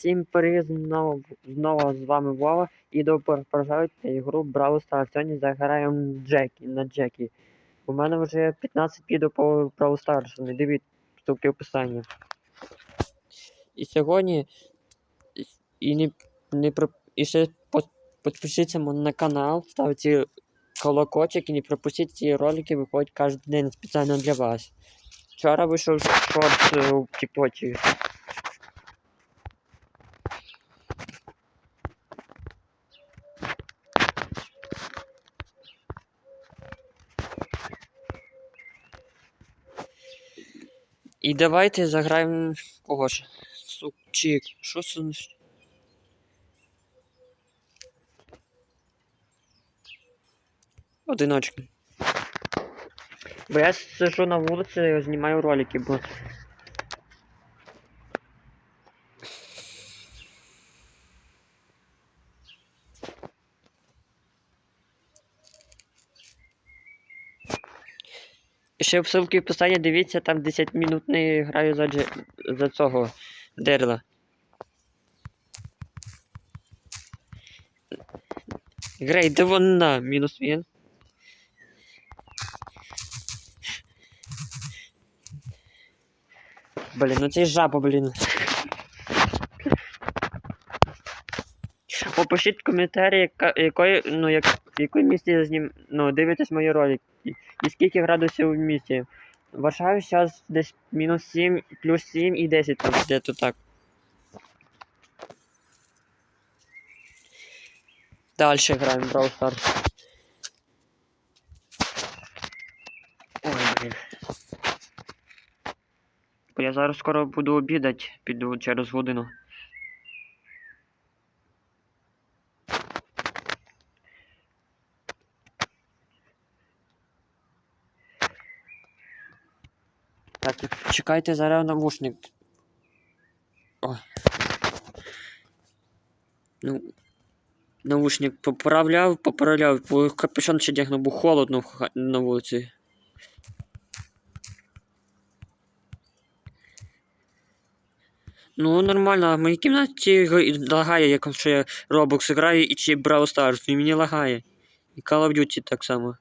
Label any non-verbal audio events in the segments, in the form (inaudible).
Всім привіт, знову, знову з вами Вова і продовжуєте ігру Brawl Stars. Сьогодні заграємо Джекі на Джекі. У мене вже 15 відео по Brawl Stars, не дивіться ссылки в описанні. І сьогодні і не, не про- і ще підпишіться на канал, ставте колокольчик і не пропустіть ці ролики, виходять кожен день спеціально для вас. Вчора вийшов шорт е, у Тіктоці. І давайте заграємо кого ж? Супчик. Що це? Одиночки. Бо я сижу на вулиці, знімаю ролики, бо. Ще в ссылки в описанні дивіться, там 10 минутний граю за, дже... за цього дерла. Грей, де вона? Мінус він. Блін, ну це жаба, блін. Опишіть коментарі, яка, якої, ну, як, в якої місті знім, ну, дивитесь мої ролики. І скільки градусів в місті. Вважаю, зараз десь мінус 7, плюс 7 і 10 там, де то так. Дальше граємо в Brawl Stars. Ой, блін. Бо я зараз скоро буду обідати, піду через годину. Чекайте зараз навушник. О. Ну. Навушник поправляв, поправляв, бо капюшон ще дягнув, бо холодно на вулиці. Ну, нормально, в моїй кімнаті лагає, як що я Roblox граю і чи Brawl Stars, і мені лагає. І Call of Duty так само.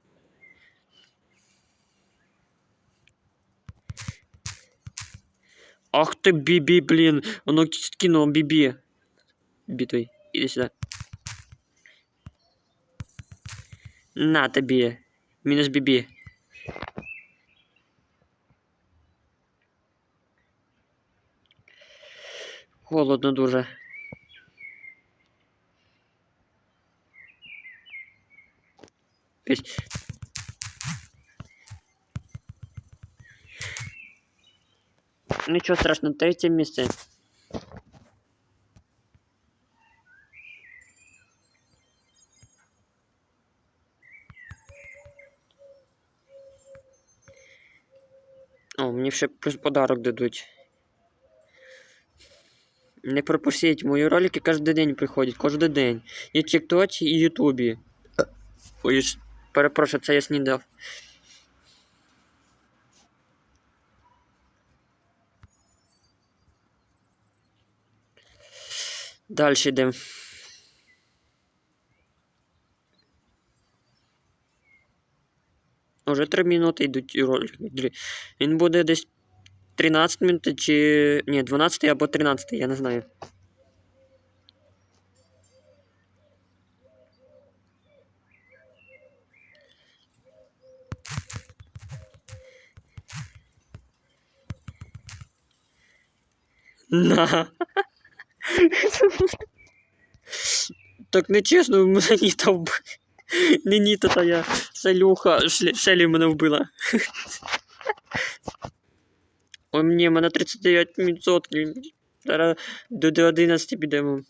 Ах ты, Биби, блин. Оно скинуло Биби. Битвой. Иди сюда. На тобі. Мінус Бібі. Холодно дуже. Ось. Нічого страшного, третє місце. О, мені ще плюс подарок дадуть. Не пропустіть, мої ролики кожен день приходять, кожен день. І в Тіктоці, і Ютубі. Ой, перепрошую, це я снідав. Дальше йдемо. Уже 3 минути йдуть ролики. Він буде десь 13 минут чи. Ні, 12 або 13, я не знаю. На. (laughs) Так нечесно, мене Ніта вбив. Не Ніта, та я Шле- Шелі мене вбила. Ой, ні, мене 39%. Зараз до, до 11 підемо.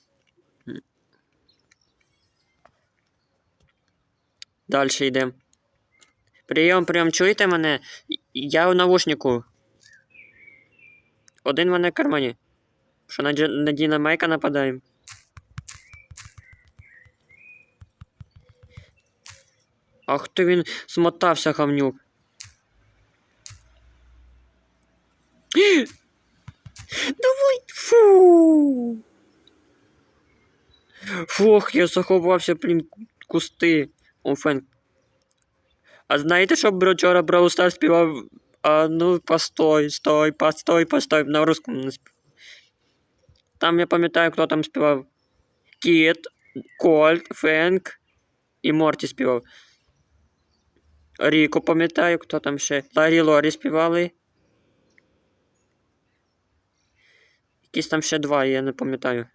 Далі йдемо. Прийом, прийом, чуєте мене? Я у навушнику. Один в мене в кармані. Що на, на Діна Майка нападаємо? Ах ти він смотався, гавнюк. (gasps) Давай! Фу! Фух, я заховався, блін, кусти. О, фен. А знаєте, що бро- вчора Brawl співав? А ну, постой, стой, постой, постой. На русском не спів. Там я пам'ятаю, хто там співав. Кіт, Кольт, Фенк і Морті співав. Ріко пам'ятаю, хто там ще. Ларі Лорі співали. Якісь там ще два, я не пам'ятаю.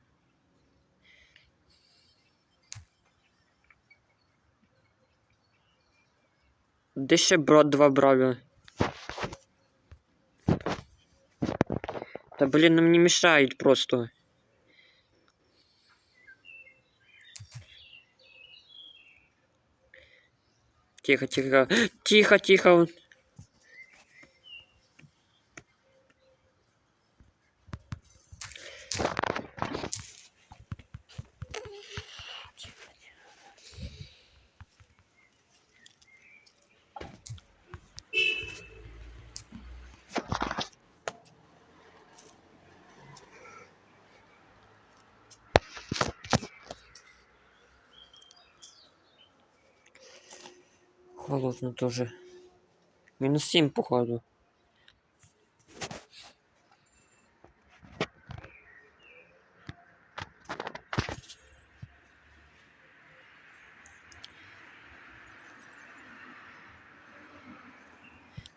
Де ще брод два браві? Та блін, нам не мішають просто. Тихо, тихо. (gasps) Тихо, тихо. Холодно тоже. Минус 7, походу.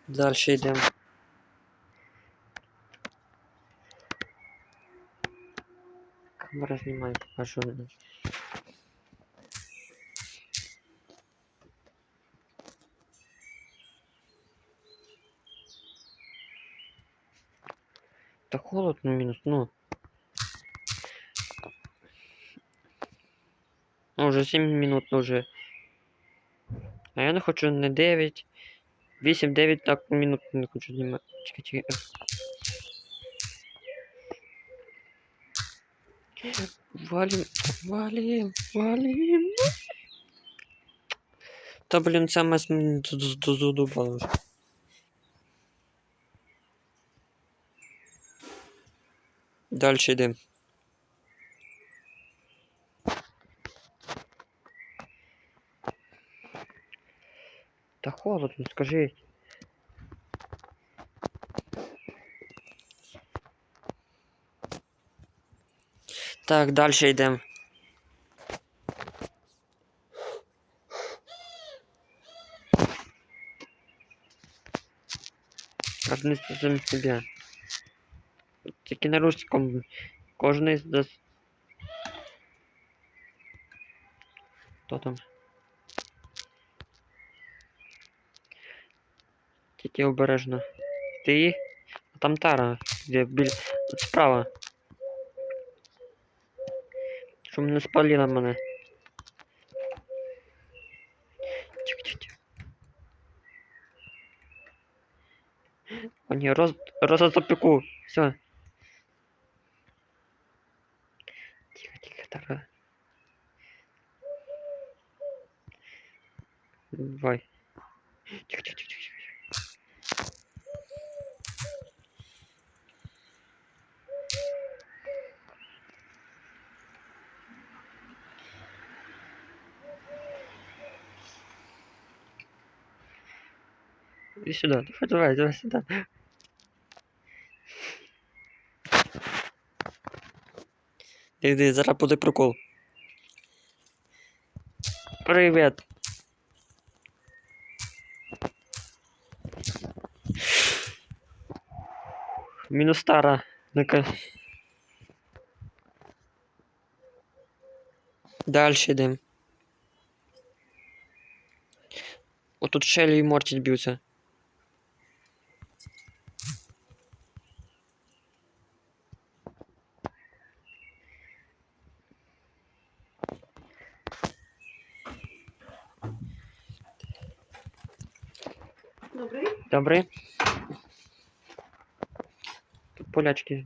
Дальше йдемо. Камера знімає, покажу. Та холодно мінус, ну. Ну, вже 7 минут, ну вже. А я не хочу не 9. 8-9 так минут не хочу знімати. Чекай, чекай. Валим, валим, валим. Та блін, це мес мені задубало вже. Дальше идем. Та холодно, скажи. Так, дальше идем. Одни сами себя. Тільки на русском. Кожен із дос... Хто там? Тільки обережно. Ти? А там Тара. Де біль... Справа. Щоб не спалила мене. Тихо, тихо, тихо. О ні, роз... розотопіку. Все. Давай. Тихо, тихо, тихо, тихо. Иди сюда, давай, давай, давай сюда. Іди, зараз буде прикол. Привіт. Мінус стара. Дальше йдемо. Отут Шелі і Морті б'ються. Добрий. Добре. Полячки.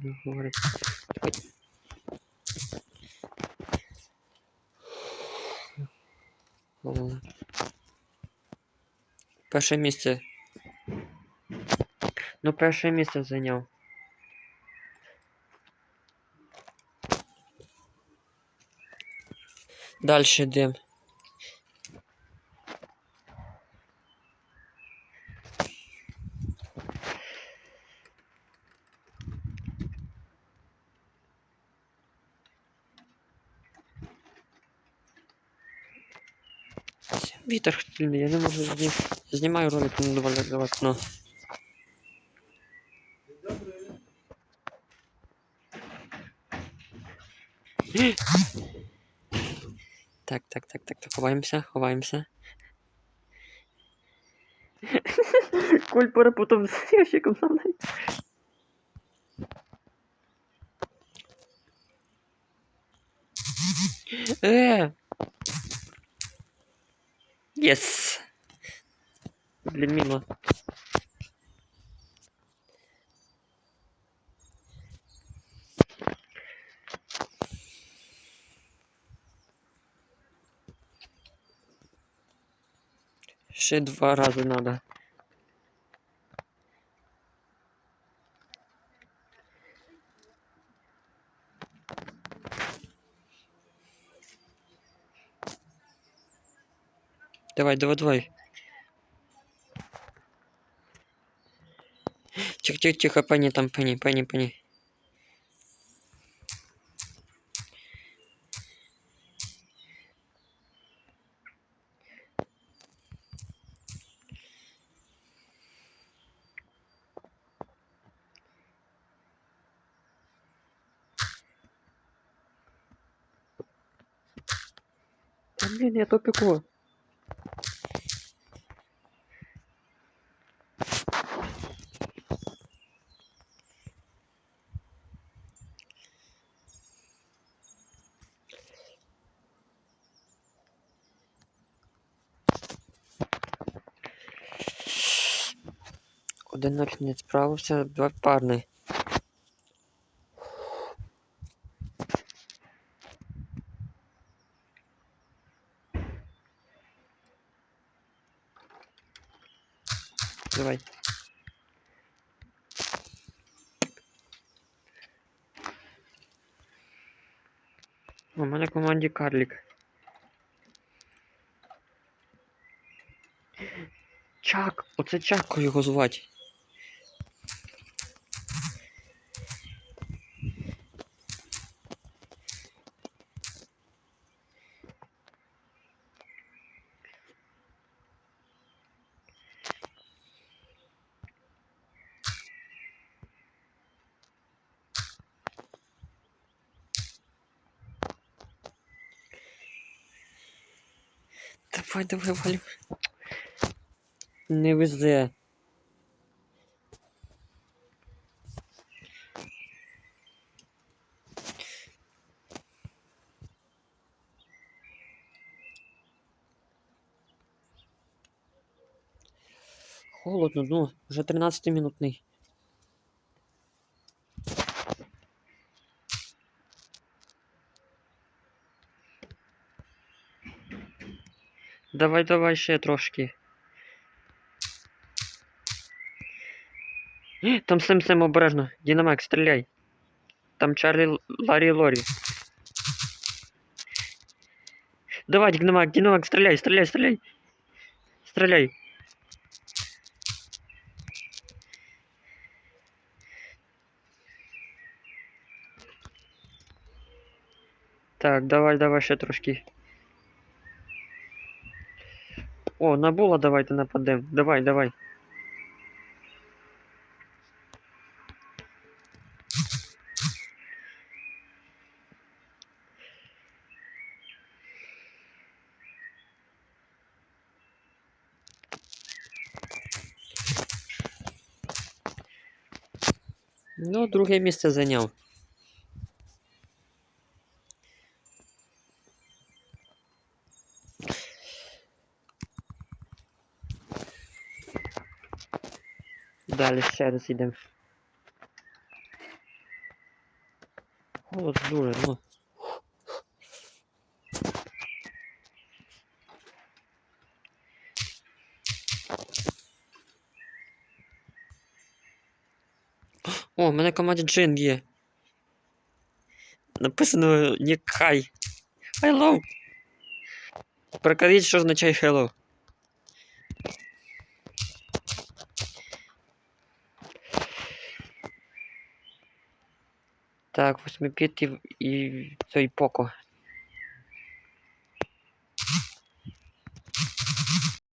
О. Перше місце. Ну, перше місце зайняв. Дальше йдемо. Вітер сильний, я не можу зні... знімаю ролик, не доволі в окно. Так, так, так, так, так, ховаємося, ховаємося. Коль перепутав з ящиком за мною. Е! Єс! Блін, мило. Ще два рази надо. Давай, давай, давай. Тихо, тихо, тихо, по ней там, по ней, по. Блин, я топику. Один ноль не справився, два парний. Давай. У мене команді Карлік. Чак! Оце Чако його звати. Давай, давай, валю. Не везе. Холодно, ну, вже 13-минутний. Давай, давай ще трошки. (gasps) Е, Там Сем Сем обережно. Дінамек, стріляй. Там Чарлі Л- Ларі Лорі. Давай, Дінамек, Дінамек, стріляй, стріляй, стріляй. Стріляй. Так, давай, давай ще трошки. О, на була давайте нападем. Давай, давай. Ну, друге місце зайняв. Далі ще раз йдемо. Холод дуже, ну. О, в мене в команді Джин є. Написано Нік Хай. I love. Прикажіть, що означає hello. Так, восьмипіт і, і цей поко.